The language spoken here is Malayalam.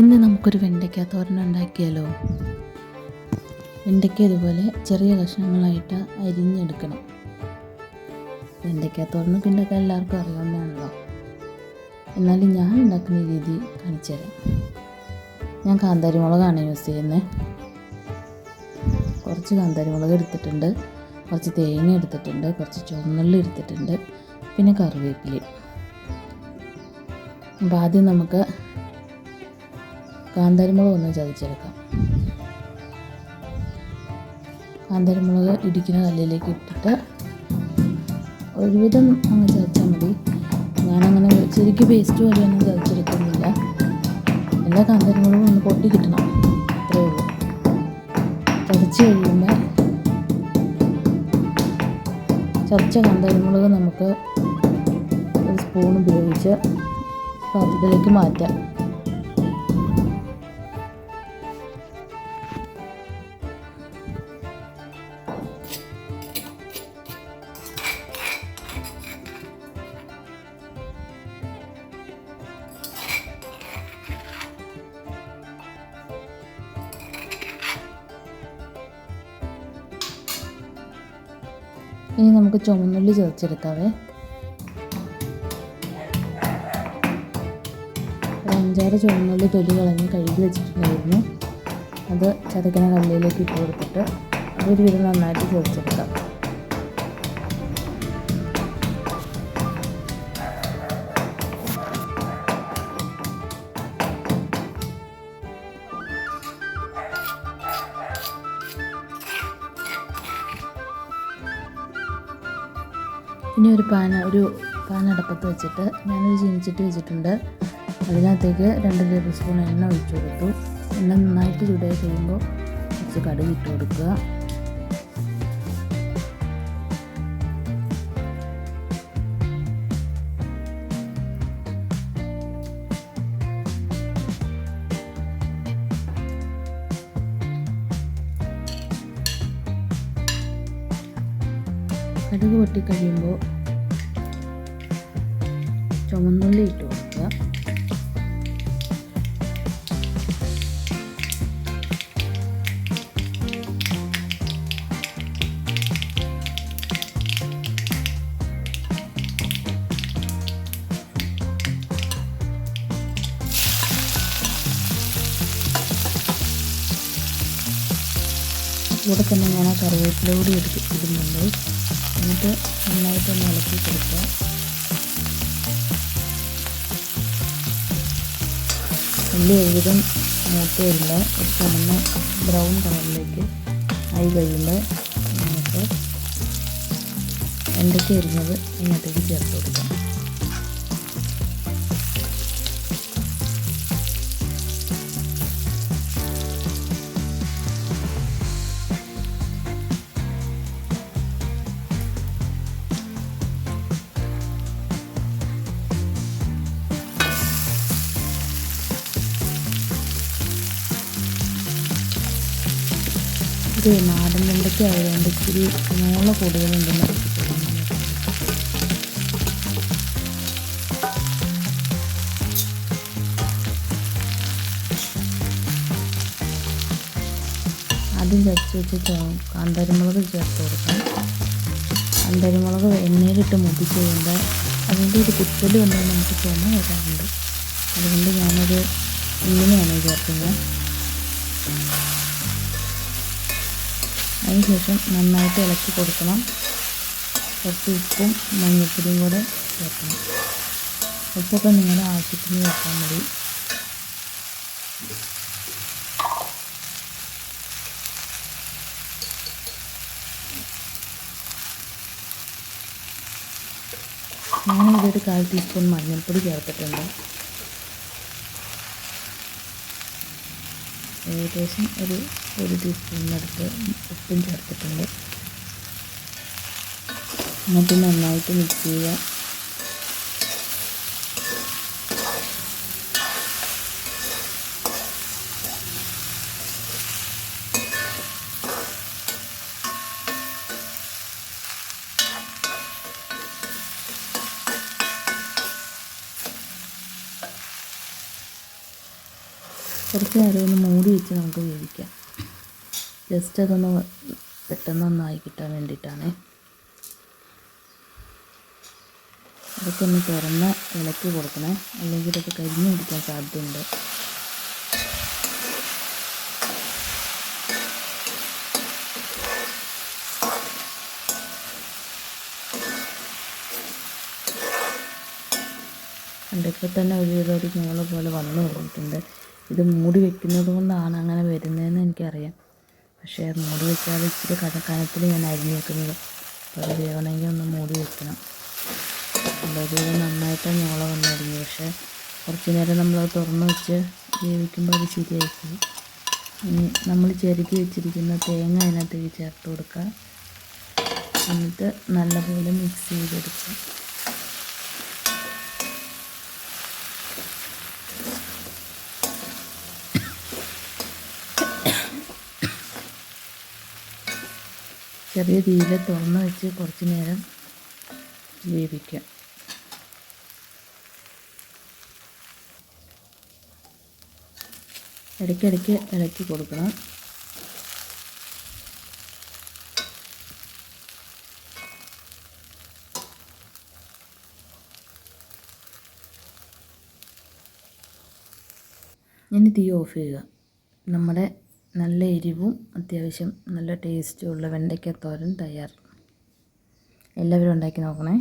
ഇന്ന് നമുക്കൊരു വെണ്ടയ്ക്ക തോരൻ ഉണ്ടാക്കിയാലോ? വെണ്ടയ്ക്ക ഇതുപോലെ ചെറിയ കഷ്ണങ്ങളായിട്ട് അരിഞ്ഞെടുക്കണം. വെണ്ടയ്ക്ക തോരന് പിന്നെ ഒക്കെ എല്ലാവർക്കും അറിയാവുന്നതാണല്ലോ. എന്നാലും ഞാൻ ഉണ്ടാക്കുന്ന രീതി കാണിച്ചു തരാം. ഞാൻ കാന്താരി മുളകാണ് യൂസ് ചെയ്യുന്നത് കുറച്ച് കാന്താരി മുളക് എടുത്തിട്ടുണ്ട്. കുറച്ച് തേങ്ങ എടുത്തിട്ടുണ്ട്. കുറച്ച് ചുവന്നുള്ളി എടുത്തിട്ടുണ്ട്. പിന്നെ കറിവേപ്പിലയും. അപ്പോൾ ആദ്യം നമുക്ക് കാന്താരിമുളക് ഒന്ന് ചതച്ചെടുക്കാം. കാന്താരിമുളക് ഇടിക്കുന്ന കല്ലിലേക്ക് ഇട്ടിട്ട് ഒരുവിധം അങ്ങ് ചതച്ചാൽ മതി. ഞാനങ്ങനെ ശരിക്കും പേസ്റ്റ് പോലെയൊന്നും ചതച്ചെടുക്കുന്നില്ല. എല്ലാ കാന്താരിമുളകും ഒന്ന് പൊട്ടി കിട്ടണം. അത്രേ ഉള്ളൂ. ചതച്ച് കഴിയുമ്പോൾ ചതച്ച കാന്താരിമുളക് നമുക്ക് ഒരു സ്പൂൺ ഉപയോഗിച്ച് പാത്രത്തിലേക്ക് മാറ്റാം. ഇനി നമുക്ക് ചുമന്നുള്ളി ചതച്ചെടുക്കാവേ. ഒരു അഞ്ചാറ് ചുവന്നുള്ളി തൊലി കളഞ്ഞ് കഴുകി വെച്ചിട്ടുണ്ടായിരുന്നു. അത് ചതക്കണ കല്ലിലേക്ക് ഇട്ട് കൊടുത്തിട്ട് അതൊരു വിധം നന്നായിട്ട് ചതച്ചെടുക്കാം. ഇനി ഒരു പാന ഒരു പാൻ അടപ്പത്ത് വെച്ചിട്ട് ഞാനൊരു ചീനിച്ചിട്ട് വെച്ചിട്ടുണ്ട്. അതിനകത്തേക്ക് രണ്ട് ടേബിൾ സ്പൂൺ എണ്ണ ഒഴിച്ചു കൊടുത്തു. എണ്ണ നന്നായിട്ട് ചൂടായി കഴിയുമ്പോൾ കുറച്ച് കടുക് ഇട്ട് കൊടുക്കുക. കടുക് പൊട്ടിക്കഴിയുമ്പോൾ ചുമന്നുള്ളി ഇട്ട് കൊടുക്കുക. കൂടെ തന്നെ ഞാൻ ആ കറിവേപ്പില കൂടി എടുത്ത് ഇടുന്നുണ്ട്. എന്നിട്ട് നന്നായിട്ടൊന്ന് ഇളക്കി കൊടുക്കുക. വലിയ ഒരുവിധം മൂത്ത് വരുമ്പോൾ ഒരു ചുമന്ന ബ്രൗൺ കളറിലേക്ക് ആയി കഴിയുമ്പോൾ നമുക്ക് എന്തൊക്കെ എരിഞ്ഞത് ഇങ്ങോട്ടേക്ക് ചേർത്ത് കൊടുക്കാം. നാടൻ വെണ്ടയ്ക്ക ആയതുകൊണ്ട് ഇച്ചിരി മൂന്ന് കൂടുതലുണ്ടെന്ന് ആദ്യം ചതച്ച് വെച്ച് കാന്താരിമുളക് ചേർത്ത് കൊടുക്കാം കാന്താരിമുളക് എണ്ണയിലിട്ട് മുപ്പിച്ച് കഴിയുമ്പോൾ അതിന്റെ ഒരു കുത്തൽ കൊണ്ട് നമുക്ക് ചുമ വരാറുണ്ട്. അതുകൊണ്ട് ഞാനത് ഇങ്ങനെയാണ് ചേർക്കുന്നത്. അതിനുശേഷം നന്നായിട്ട് ഇളക്കി കൊടുക്കണം. കുറച്ച് ഉപ്പും മഞ്ഞൾപ്പൊടിയും കൂടെ ചേർക്കണം. ഉപ്പൊക്കെ നിങ്ങളുടെ ആവശ്യത്തിന് ചേർക്കാൻ മതി. ഞാനിതൊരു കാൽ ടീസ്പൂൺ മഞ്ഞൾപ്പൊടി ചേർത്തിട്ടുണ്ട്. ഏകദേശം ഒരു ഒരു ടീസ്പൂണിനടുത്ത് ഉപ്പും ചേർത്തിട്ടുണ്ട്. എന്നിട്ട് നന്നായിട്ട് മിക്സ് ചെയ്യുക. കുറച്ച് നേരം ഒന്ന് മൂടി വെച്ച് നമുക്ക് വേവിക്കാം. ജസ്റ്റ് അതൊന്ന് പെട്ടെന്ന് പെട്ടെന്നൊന്നായി കിട്ടാൻ വേണ്ടിയിട്ടാണ്. ഇതൊക്കെ ഒന്ന് തുറന്ന് ഇളക്കി കൊടുക്കണേ. അല്ലെങ്കിൽ ഇതൊക്കെ കരിഞ്ഞു പിടിക്കാൻ സാധ്യതയുണ്ട്. കണ്ടിപ്പോൾ തന്നെ ഒരുവിധം ഒരു മോൾ പോലെ വന്നു തുടങ്ങിയിട്ടുണ്ട് ഇത് മൂടി വെക്കുന്നത് കൊണ്ടാണ് അങ്ങനെ വരുന്നതെന്ന് എനിക്കറിയാം. പക്ഷേ മൂടി വെച്ചാൽ ഇച്ചിരി കനത്തിൽ ഞാൻ അരിഞ്ഞ് വെക്കുന്നത്. അപ്പോൾ അത് ഒന്ന് മൂടി വെക്കണം. അതായത് നന്നായിട്ട് ഞോള വന്നരിഞ്ഞു പക്ഷേ കുറച്ച് നേരം നമ്മൾ തുറന്ന് വെച്ച് വേവിക്കുമ്പോൾ അത് ശരിയായിരിക്കും നമ്മൾ ചെരുക്കി വെച്ചിരിക്കുന്ന തേങ്ങ അതിനകത്തേക്ക് ചേർത്ത് കൊടുക്കുക എന്നിട്ട് നല്ലപോലെ മിക്സ് ചെയ്തെടുക്കുക ചെറിയ തീയിൽ തുറന്ന് വെച്ച് കുറച്ച് നേരം വേവിക്കാം. ഇടയ്ക്കിടയ്ക്ക് ഇളക്കി കൊടുക്കണം. ഇനി തീ ഓഫ് ചെയ്യുക. നമ്മുടെ നല്ല എരിവും അത്യാവശ്യം നല്ല ടേസ്റ്റും ഉള്ള വെണ്ടയ്ക്ക തോരൻ തയ്യാർ. എല്ലാവരും ഉണ്ടാക്കി നോക്കണേ.